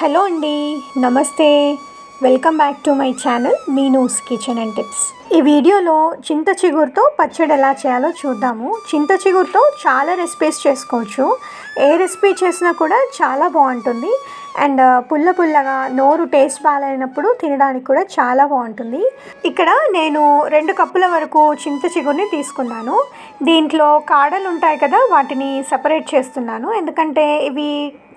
Hello అండి నమస్తే. Welcome back to my channel Meenu's kitchen and tips. ఈ వీడియోలో చింత చిగురుతో పచ్చడి ఎలా చేయాలో చూద్దాము. చింత చిగురుతో చాలా రెసిపీస్ చేసుకోవచ్చు. ఏ రెసిపీ చేసినా కూడా చాలా బాగుంటుంది. అండ్ uh, పుల్ల పుల్లగా నోరు టేస్ట్ బాగాలేనప్పుడు తినడానికి కూడా చాలా బాగుంటుంది. ఇక్కడ నేను రెండు కప్పుల వరకు చింత చిగురిని తీసుకున్నాను. దీంట్లో కాడలు ఉంటాయి కదా వాటిని సపరేట్ చేస్తున్నాను. ఎందుకంటే ఇవి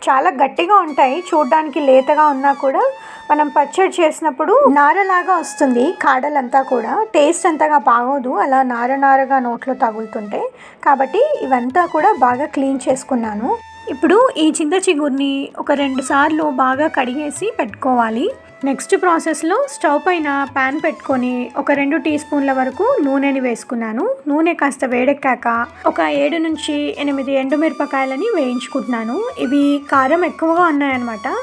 చాలా గట్టిగా ఉంటాయి. చూడడానికి లేతగా ఉన్నా కూడా మనం పచ్చడి చేసినప్పుడు నారలాగా వస్తుంది కాడలంతా కూడా. టేస్ట్ అంతగా బాగోదు. అలా నార నారగా నోట్లో తగులుతుంటే. కాబట్టి ఇవంతా కూడా బాగా క్లీన్ చేసుకున్నాను. ఇప్పుడు ఈ చింత చిగురిని ఒక రెండు సార్లు బాగా కడిగేసి పెట్టుకోవాలి. నెక్స్ట్ ప్రాసెస్లో స్టవ్ పైన ప్యాన్ పెట్టుకొని ఒక రెండు టీ స్పూన్ల వరకు నూనెని వేసుకున్నాను. నూనె కాస్త వేడెక్కాక ఒక ఏడు నుంచి ఎనిమిది ఎండుమిరపకాయలని వేయించుకుంటున్నాను. ఇవి కారం ఎక్కువగా ఉన్నాయన్నమాట.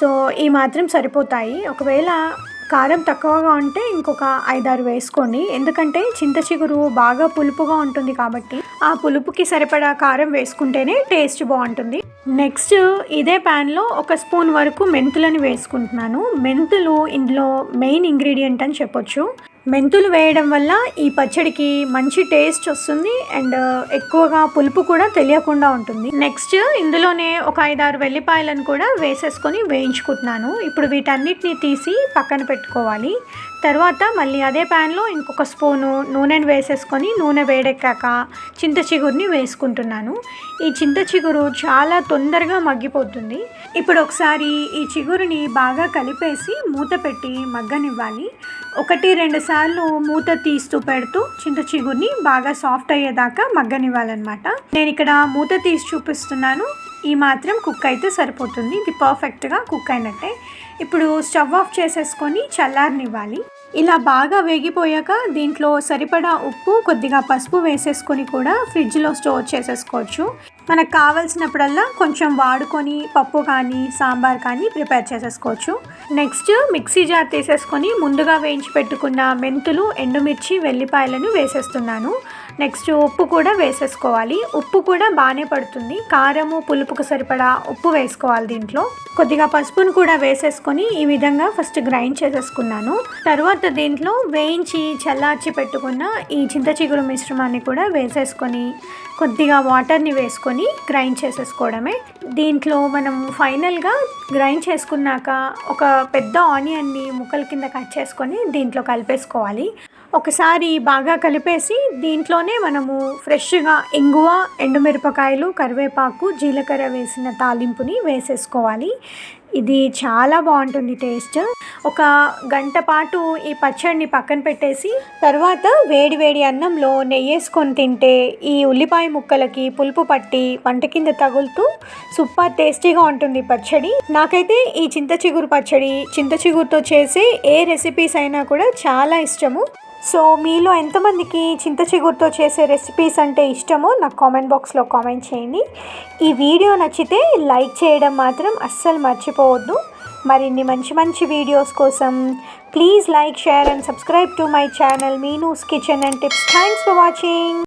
సో ఈ మాత్రం సరిపోతాయి. ఒకవేళ కారం తక్కువగా ఉంటే ఇంకొక ఐదారు వేసుకోండి. ఎందుకంటే చింత చిగురు బాగా పులుపుగా ఉంటుంది కాబట్టి ఆ పులుపుకి సరిపడా కారం వేసుకుంటేనే టేస్ట్ బాగుంటుంది. నెక్స్ట్ ఇదే ప్యాన్లో ఒక స్పూన్ వరకు మెంతులని వేసుకుంటున్నాను. మెంతులు ఇందులో మెయిన్ ఇంగ్రీడియంట్ అని చెప్పొచ్చు. మెంతులు వేయడం వల్ల ఈ పచ్చడికి మంచి టేస్ట్ వస్తుంది అండ్ uh, ఎక్కువగా పులుపు కూడా తెలియకుండా ఉంటుంది. నెక్స్ట్ ఇందులోనే ఒక ఐదారు వెల్లిపాయలను కూడా వేసేసుకొని వేయించుకుంటున్నాను. ఇప్పుడు వీటన్నిటిని తీసి పక్కన పెట్టుకోవాలి. తర్వాత మళ్ళీ అదే ప్యాన్లో ఇంకొక స్పూను నూనెను వేసేసుకొని నూనె వేడెక్కాక చింత చిగురుని వేసుకుంటున్నాను. ఈ చింత చిగురు చాలా తొందరగా మగ్గిపోతుంది. ఇప్పుడు ఒకసారి ఈ చిగురుని బాగా కలిపేసి మూత పెట్టి మగ్గనివ్వాలి. ఒకటి రెండు సార్లు మూత తీస్తూ పెడుతూ చింత చిగురిని బాగా సాఫ్ట్ అయ్యేదాకా మగ్గనివ్వాలన్నమాట. నేను ఇక్కడ మూత తీసి చూపిస్తున్నాను. ఈ మాత్రం కుక్ అయితే సరిపోతుంది. ఇది పర్ఫెక్ట్గా కుక్ అయినట్టే. ఇప్పుడు స్టవ్ ఆఫ్ చేసేసుకొని చల్లారనివ్వాలి. ఇలా బాగా వేగిపోయాక దీంట్లో సరిపడా ఉప్పు కొద్దిగా పసుపు వేసేసుకొని కూడా ఫ్రిడ్జ్లో స్టోర్ చేసేసుకోవచ్చు. మనకు కావాల్సినప్పుడల్లా కొంచెం వాడుకొని పప్పు కానీ సాంబార్ కానీ ప్రిపేర్ చేసేసుకోవచ్చు. నెక్స్ట్ మిక్సీ జార్ తీసేసుకొని ముందుగా వేయించి పెట్టుకున్న మెంతులు ఎండుమిర్చి వెల్లిపాయలను వేసేస్తున్నాను. నెక్స్ట్ ఉప్పు కూడా వేసేసుకోవాలి. ఉప్పు కూడా బాగానే పడుతుంది. కారము పులుపుకు సరిపడా ఉప్పు వేసుకోవాలి దీంట్లో. కొద్దిగా పసుపును కూడా వేసేసుకొని ఈ విధంగా ఫస్ట్ గ్రైండ్ చేసేసుకున్నాను. తర్వాత దీంట్లో వేయించి చల్లార్చి పెట్టుకున్న ఈ చింత చిగురు మిశ్రమాన్ని కూడా వేసేసుకొని కొద్దిగా వాటర్ని వేసుకొని గ్రైండ్ చేసేసుకోవడమే. దీంట్లో మనం ఫైనల్గా గ్రైండ్ చేసుకున్నాక ఒక పెద్ద ఆనియన్ని ముక్కల కింద కట్ చేసుకొని దీంట్లో కలిపేసుకోవాలి. ఒకసారి బాగా కలిపేసి దీంట్లో దీంట్లోనే మనము ఫ్రెష్గా ఇంగువ ఎండుమిరపకాయలు కరివేపాకు జీలకర్ర వేసిన తాలింపుని వేసేసుకోవాలి. ఇది చాలా బాగుంటుంది టేస్ట్. ఒక గంట పాటు ఈ పచ్చడిని పక్కన పెట్టేసి తర్వాత వేడి వేడి అన్నంలో నెయ్యి వేసుకొని తింటే ఈ ఉల్లిపాయ ముక్కలకి పులుపు పట్టి వంట కింద తగులుతూ సూపర్ టేస్టీగా ఉంటుంది పచ్చడి. నాకైతే ఈ చింత చిగురు పచ్చడి చింత చిగురుతో చేసే ఏ రెసిపీస్ అయినా కూడా చాలా ఇష్టము. సో మీలో ఎంతమందికి చింత చిగురుతో చేసే రెసిపీస్ అంటే ఇష్టమో నాకు కామెంట్ బాక్స్లో కామెంట్ చేయండి. ఈ వీడియో నచ్చితే లైక్ చేయడం మాత్రం అస్సలు మర్చిపోవద్దు. మరిన్ని మంచి మంచి వీడియోస్ కోసం please like share and subscribe to my channel Meenu's kitchen and tips thanks for watching